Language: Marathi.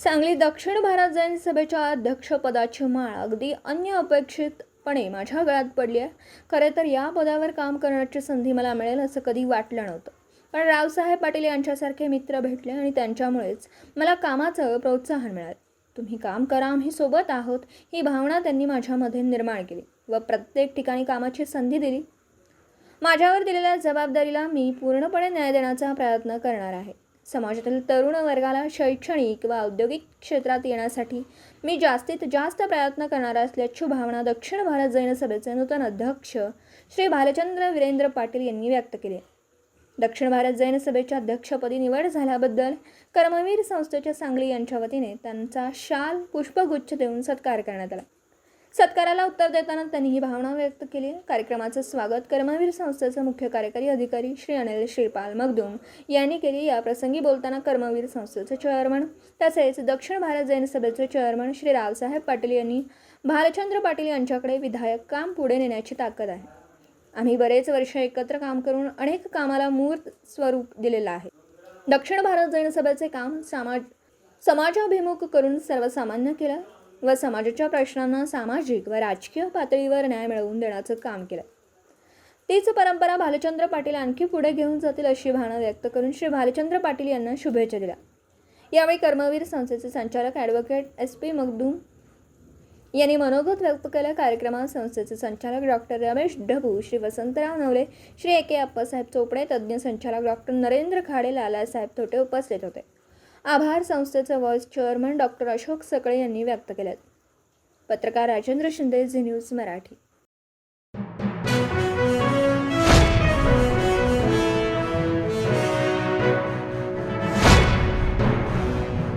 सांगली दक्षिण भारत जैन सभेच्या अध्यक्षपदाची माळ अगदी अन्य अपेक्षितपणे माझ्या गळ्यात पडली आहे. खरे तर या पदावर काम करण्याची संधी मला मिळेल असं कधी वाटलं नव्हतं. पण रावसाहेब पाटील यांच्यासारखे मित्र भेटले आणि त्यांच्यामुळेच मला कामाचं प्रोत्साहन मिळालं. तुम्ही काम करा आम्ही सोबत आहोत ही भावना त्यांनी माझ्यामध्ये निर्माण केली व प्रत्येक ठिकाणी कामाची संधी दिली. माझ्यावर दिलेल्या जबाबदारीला मी पूर्णपणे न्याय देण्याचा प्रयत्न करणार आहे. समाजातील तरुण वर्गाला शैक्षणिक व औद्योगिक क्षेत्रात येण्यासाठी मी जास्तीत जास्त प्रयत्न करणार असल्याची भावना दक्षिण भारत जैन सभेचे नूतन अध्यक्ष श्री भालचंद्र वीरेंद्र पाटील यांनी व्यक्त केली. दक्षिण भारत जैन सभेच्या अध्यक्षपदी निवड झाल्याबद्दल कर्मवीर संस्थेच्या सांगली यांच्या वतीने त्यांचा शाल पुष्पगुच्छ देऊन सत्कार करण्यात आला. सत्काराला उत्तर देताना त्यांनी ही भावना व्यक्त केली. कार्यक्रमाचं स्वागत कर्मवीर संस्थेचे मुख्य कार्यकारी अधिकारी श्री अनिल श्रीपाल मगदूम यांनी केली. या प्रसंगी बोलताना कर्मवीर संस्थेचे चेअरमन तसेच दक्षिण भारत जैन सभेचे चेअरमन श्री रावसाहेब पाटील यांनी भालचंद्र पाटील यांच्याकडे विधायक काम पुढे नेण्याची ताकद आहे. आम्ही बरेच वर्ष एकत्र काम करून अनेक कामाला मूर्त स्वरूप दिलेलं आहे. दक्षिण भारत जैन सभेचे काम समाज समाजाभिमुख करून सर्वसामान्य केलं. व समाजाच्या प्रश्नांना सामाजिक व राजकीय पातळीवर न्याय मिळवून देण्याचं काम केलं. तीच परंपरा भालचंद्र पाटील आणखी पुढे घेऊन जातील अशी भावना व्यक्त करून श्री भालचंद्र पाटील यांना शुभेच्छा दिल्या. यावेळी कर्मवीर संस्थेचे संचालक ॲडव्होकेट एस पी मगदूम यांनी मनोगत व्यक्त केल्या. कार्यक्रमात संस्थेचे संचालक doctor Ramesh Dhabu Shri Vasantrao Navale Shri A K Appasaheb Chopde तज्ज्ञ संचालक डॉक्टर नरेंद्र खाडे लालासाहेब थोटे उपस्थित होते. आभार संस्थेचे vice chairman doctor Ashok Sakale यांनी व्यक्त केलेत. पत्रकार राजेंद्र शिंदे झी न्यूज मराठी.